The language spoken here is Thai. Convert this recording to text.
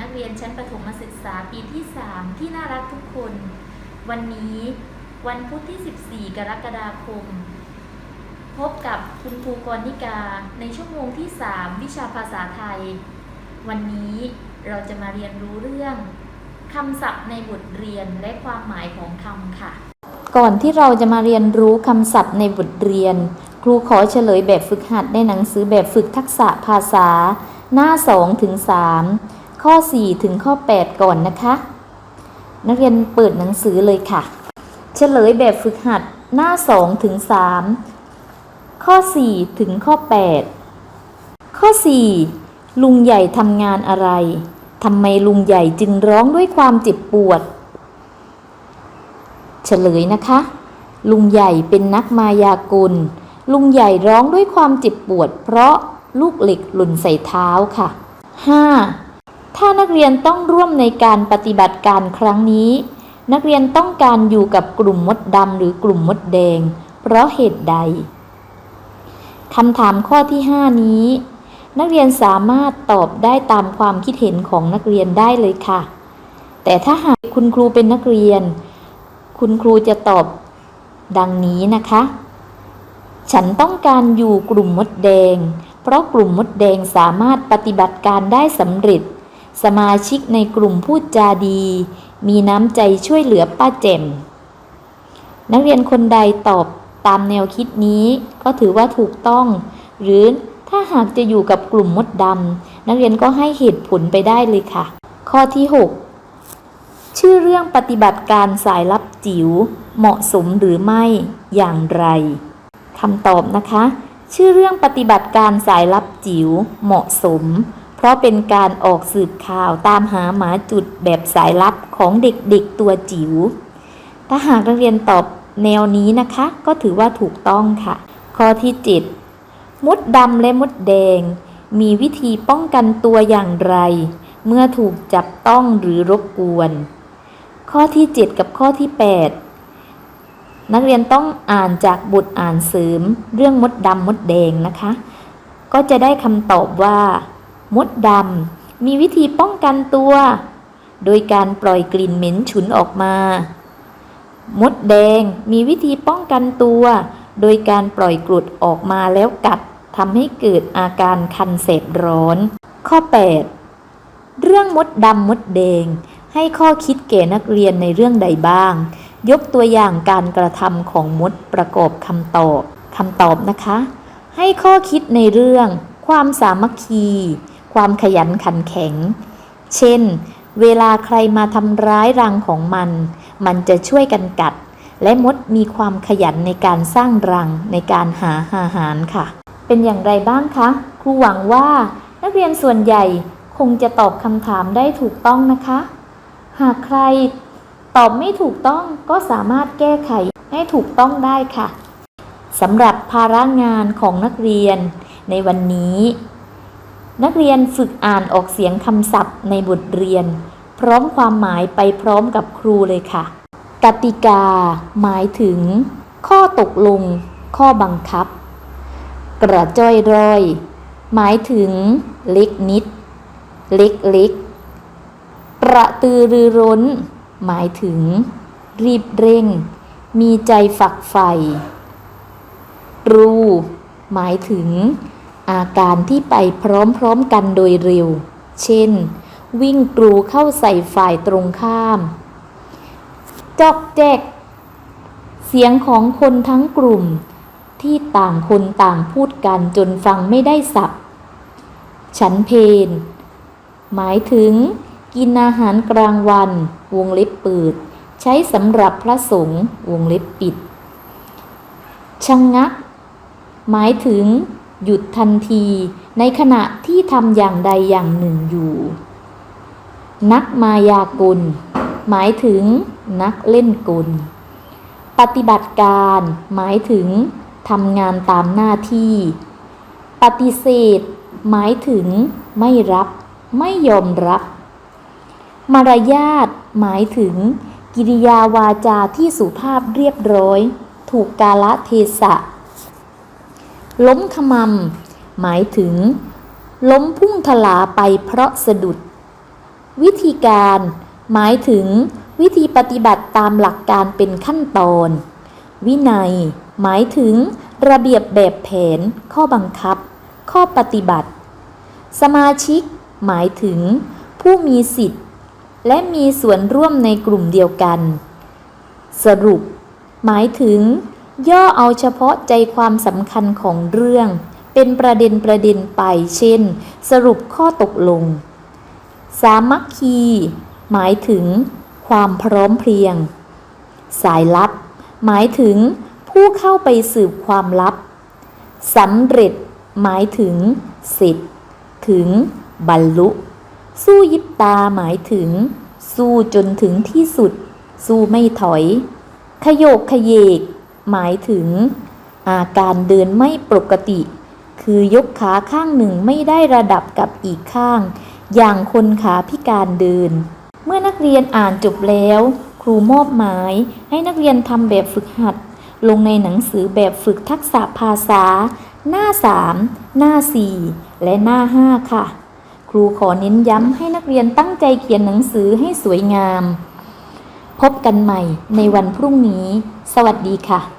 นักเรียนชั้นประถมศึกษาปีที่ 3 ที่น่ารักทุกคน วันนี้วันพุธที่ 14 กรกฎาคม พบกับคุณครูกรนิกาในชั่วโมงที่ 3 วิชาภาษาไทย วันนี้เราจะมาเรียนรู้เรื่องคำศัพท์ในบทเรียนและความหมายของคำค่ะ ก่อนที่เราจะมาเรียนรู้คำศัพท์ในบทเรียน ครูขอเฉลยแบบฝึกหัดในหนังสือแบบฝึกทักษะภาษา หน้า2ถึง3 ข้อ 4 ถึงข้อ 8 ก่อนนะคะ นักเรียนเปิดหนังสือเลยค่ะ เฉลยแบบฝึกหัดหน้า 2 ถึง 3 ข้อ 4 ถึงข้อ 8 ข้อ 4 ลุงใหญ่ทำงานอะไรทำไมลุงใหญ่จึงร้องด้วยความเจ็บปวด เฉลยนะคะ ลุงใหญ่เป็นนักมายากล ลุงใหญ่ร้องด้วยความเจ็บปวด เพราะลูกเหล็กหล่นใส่เท้าค่ะ 5. ถ้านักเรียนต้องร่วมในการปฏิบัติการครั้งนี้ นักเรียนต้องการอยู่กับกลุ่มมดดำหรือกลุ่มมดแดง เพราะเหตุใดคำถามข้อที่ 5 นี้ นักเรียนสามารถตอบได้ตามความคิดเห็นของนักเรียนได้เลยค่ะ แต่ถ้าหากคุณครูเป็นนักเรียน คุณครูจะตอบดังนี้นะคะ ฉันต้องการอยู่กลุ่มมดแดง เพราะกลุ่มมดแดงสามารถปฏิบัติการได้สำเร็จ สมาชิกในกลุ่มพูดจาดี มีน้ำใจช่วยเหลือป้าแจ่มนักเรียนคนใดตอบตามแนวคิดนี้ก็ถือว่าถูกต้อง หรือถ้าหากจะอยู่กับกลุ่มมดดำนักเรียนก็ให้เหตุผลไปได้เลยค่ะ ข้อที่ 6 ชื่อเรื่องปฏิบัติการสายลับจิ๋วเหมาะสมหรือไม่อย่างไรคำตอบนะคะ ชื่อเรื่องปฏิบัติการสายลับจิ๋วเหมาะสม ราะเป็นการออกสืบข่าวตามหาหมาจุดแบบสายลับของเด็กๆตัวจิ๋ว ถ้าหากนักเรียนตอบแนวนี้นะคะ ก็ถือว่าถูกต้องค่ะ ข้อที่7มดดำและมดแดง มีวิธีป้องกันตัวอย่างไร เมื่อถูกจับต้องหรือรบกวน ข้อที่ 7 กับข้อที่ 8 นักเรียนต้องอ่านจากบทอ่านเสริม เรื่องมดดำมดแดงนะคะ ก็จะได้คำตอบว่า มดดำมีวิธีป้องกันตัว โดยการปล่อยกลิ่นเหม็นฉุนออกมา มดแดงมีวิธีป้องกันตัว โดยการปล่อยกรดออกมาแล้วกัดทำให้เกิดอาการคันเสบร้อน ข้อ 8 เรื่องมดดำมดแดง ให้ข้อคิดแก่นักเรียนในเรื่องใดบ้าง ยกตัวอย่างการกระทำของมดประกอบคำตอบคำตอบนะคะ ให้ข้อคิดในเรื่อง ความสามัคคี ความขยันขันแข็ง เช่น เวลาใครมาทำร้ายรังของมัน มันจะช่วยกันกัด และมดมีความขยันในการสร้างรังในการหาอาหารค่ะ เป็นอย่างไรบ้างคะครูหวังว่านักเรียนส่วนใหญ่คงจะตอบคำถามได้ถูกต้องนะคะ หากใครตอบไม่ถูกต้องก็สามารถแก้ไขให้ถูกต้องได้ค่ะสำหรับภาระงานของนักเรียนในวันนี้ นักเรียนฝึกอ่านออกเสียงคำศัพท์ในบทเรียน พร้อมความหมายไปพร้อมกับครูเลยค่ะ กติกา หมายถึง ข้อตกลง ข้อบังคับ กระจ้อยร่อย หมายถึง เล็กนิด เล็กเล็กกระตือรือร้น หมายถึง รีบเร่ง มีใจฝักใฝ่รู หมายถึง อาการที่ไปพร้อมๆกันโดยเร็ว เช่น วิ่งกรูเข้าใส่ฝ่ายตรงข้าม จอกแจก เสียงของคนทั้งกลุ่ม ที่ต่างคนต่างพูดกันจนฟังไม่ได้สับ ฉันเพน หมายถึง กินอาหารกลางวัน วงเล็บเปิด ใช้สำหรับพระสงฆ์วงเล็บปิด ชะงงัก หมายถึง หยุดทันทีในขณะที่ทำอย่างใดอย่างหนึ่งอยู่ นักมายากล หมายถึงนักเล่นกล ปฏิบัติการหมายถึงทำงานตามหน้าที่ ปฏิเสธ หมายถึงไม่รับ ไม่ยอมรับ มารยาทหมายถึง กิริยาวาจาที่สุภาพเรียบร้อย ถูกกาละเทศะ ล้มขมำหมายถึง ล้มพุ่งทลาไปเพราะสะดุด วิธีการ หมายถึง วิธีปฏิบัติตามหลักการเป็นขั้นตอน วินัย หมายถึง ระเบียบแบบแผน ข้อบังคับ ข้อปฏิบัติ สมาชิก หมายถึง ผู้มีสิทธิ์ และมีส่วนร่วมในกลุ่มเดียวกัน สรุป หมายถึง ย่อเอาเฉพาะใจความสำคัญของเรื่อง เป็นประเด็นประเด็นไป เช่น สรุปข้อตกลง สามัคคี หมายถึง ความพร้อมเพรียง สายลับ หมายถึง ผู้เข้าไปสืบความลับสำเร็จ หมายถึงเสร็จถึง บรรลุ สู้ยิบตาหมายถึง สู้จนถึงที่สุด สู้ไม่ถอย ขยโยกขยเยก หมายถึง อาการเดินไม่ปกติ คือยกขาข้างหนึ่งไม่ได้ระดับกับอีกข้าง อย่างคนขาพิการเดิน เมื่อนักเรียนอ่านจบแล้ว ครูมอบหมายให้นักเรียนทำแบบฝึกหัด ลงในหนังสือแบบฝึกทักษะภาษา หน้า 3 หน้า 4 และหน้า 5 ค่ะ ครูขอเน้นย้ำให้นักเรียนตั้งใจเขียนหนังสือให้สวยงาม พบกันใหม่ในวันพรุ่งนี้ สวัสดีค่ะ